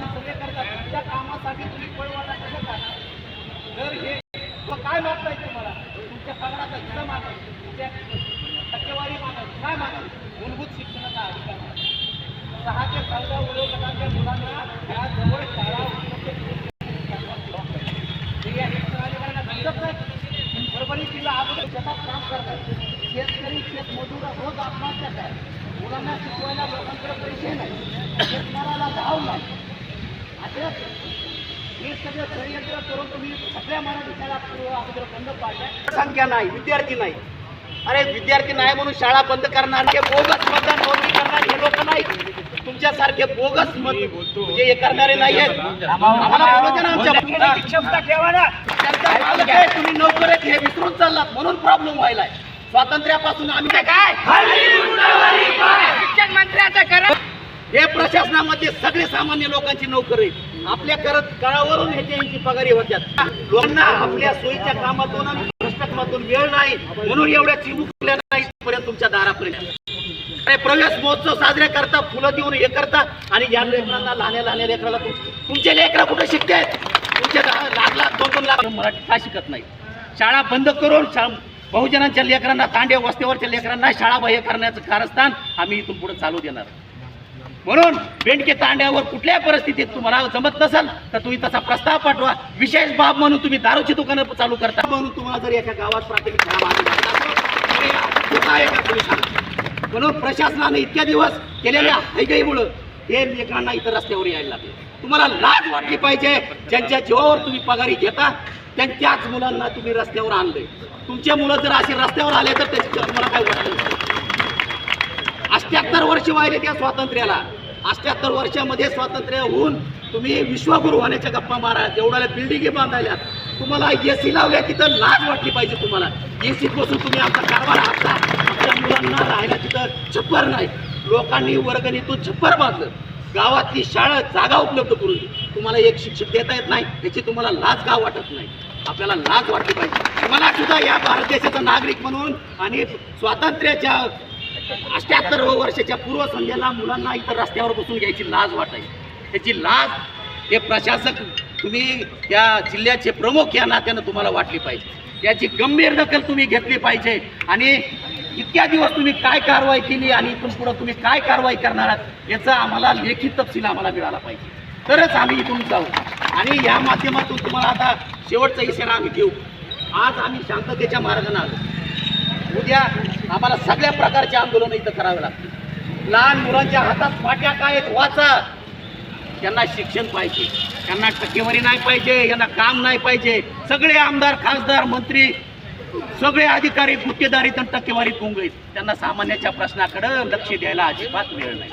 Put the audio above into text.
कामं सगळे करतात. तुमच्या कामासाठी तुम्ही पळवाटा कसं करणार जर हे मग काय मागताय तुम्हाला? तुमच्या पगाराचा हिस्सा मागायचा तुमच्या टक्केवारी मागायची काय मागायची मूलभूत शिक्षणाचा अधिकार आहे. सहा ते चौदा वयोगटाच्या मुलांना त्याजवळ शाळा उपलब्ध परभणी जिल्हा अगोदर शेतात काम करतात. शेतकरी शेतमजूर रोज आत्महत्या करतात. मुलांना शिकवायला लोकांकडे पैसे नाही. शेतमालाला भाव नाही. हे सगळं षडयंत्र करून तुम्ही सगळ्या मराठी शाळा पूर्व अगोदर बंद पाडल्या. संख्या नाही विद्यार्थी नाही. अरे विद्यार्थी नाही म्हणून शाळा बंद करणार हे बोगस मतदान नोंदणी करणार हे लोक नाही. तुमच्यासारखे बोगस मत म्हणजे हे करणारे नाही आहेत. आम्हाला बोलू दे ना. आमच्या क्षमता ठेवा ना. तुम्ही नोकर आहेत हे विसरून चाललात म्हणून प्रॉब्लेम व्हायलाय. स्वातंत्र्यापासून आम्ही काय शिक्षण मंत्र्याचं करा. हे प्रशासनामध्ये सगळे सामान्य लोकांची नोकरी. आपल्या करत काळावरून ह्याच्या यांची पगारी होत्यात. लोकांना आपल्या सोयीच्या कामातून आणि भ्रष्टाचारातून वेळ नाही म्हणून एवढ्या चिमुकल्या नाही पर्यंत तुमच्या दारापर्यंत. प्रवेश महोत्सव साजरे करता फुलं देऊन हे करता आणि या लेकरांना लहान्या लहान्या लेकराला तुमचे लेकरं कुठे शिकते तुमचे लाख लाख दोन दोन लाख मराठी का शिकत नाही? शाळा बंद करून बहुजनांच्या लेकरांना तांडे वस्तीवरच्या लेकरांना शाळा बाह्य करण्याचं कारस्थान आम्ही इथून पुढे चालू देणार. म्हणून बेंडके तांड्यावर कुठल्याही परिस्थितीत तुम्हाला जमत नसेल तर तुम्ही तसा प्रस्ताव पाठवा. विशेष बाब म्हणून तुम्ही दारूची दुकानं चालू करता. म्हणून तुम्हाला जर एका गावात प्राथमिक म्हणून प्रशासनाने इतक्या दिवस केलेल्या हैगईमुळं हे लेकरांना इतर रस्त्यावर यायला लागले. तुम्हाला लाज वाटली पाहिजे ज्यांच्या जीवावर तुम्ही पगारी घेता त्यांच्याच मुलांना तुम्ही रस्त्यावर आणले तुमचे मुलं जर असे रस्त्यावर आले तर त्याची तुम्हाला काय वाटलं? वर्ष वाहिले त्या स्वातंत्र्याला. अष्ट्याहत्तर वर्षामध्ये स्वातंत्र्य होऊन तुम्ही विश्वगुरु होण्याच्या गप्पा मारा एवढ्याला बिल्डिंगी बांधायल्या तुम्हाला ए सी लावल्या तिथं लाज वाटली पाहिजे तुम्हाला. एसीत बसून तुम्ही आमचा कारभार हाकता आमच्या मुलांना राहायला तिथं छप्पर नाही. लोकांनी वर्गणीतून छप्पर बांधलं. गावातली शाळा जागा उपलब्ध करून तुम्हाला एक शिक्षक देता येत नाही याची तुम्हाला लाज का वाटत नाही? आपल्याला लाज वाटली पाहिजे. मला सुद्धा या भारत देशाचा नागरिक म्हणून आणि स्वातंत्र्याच्या अष्ट्याहत्तर वर्षाच्या पूर्वसंध्येला मुलांना इतर रस्त्यावर बसून घ्यायची लाज वाटायची. त्याची लाज हे प्रशासक तुम्ही या जिल्ह्याचे प्रमुख या नात्यानं तुम्हाला वाटली पाहिजे. याची गंभीर दखल तुम्ही घेतली पाहिजे. आणि इतक्या दिवस तुम्ही काय कारवाई केली आणि इथून पुढं तुम्ही काय कारवाई करणार आहात याचा आम्हाला लेखी तपशील आम्हाला मिळाला पाहिजे. तरच आम्ही इथून जाऊ. आणि या माध्यमातून तुम्हाला आता शेवटचा इशारा आम्ही देऊ. आज आम्ही शांततेच्या मार्गाने आलो. उद्या आम्हाला सगळ्या प्रकारचे आंदोलन इथं करावे लागतील लहान मुलांच्या हातात पाट्या काय आहेत वाचा. त्यांना शिक्षण पाहिजे. त्यांना टक्केवारी नाही पाहिजे यांना काम नाही पाहिजे. सगळे आमदार खासदार मंत्री सगळे अधिकारी गुत्तेदारीत आणि टक्केवारीत गुंग त्यांना सामान्याच्या प्रश्नाकडे लक्ष द्यायला अजिबात वेळ नाही.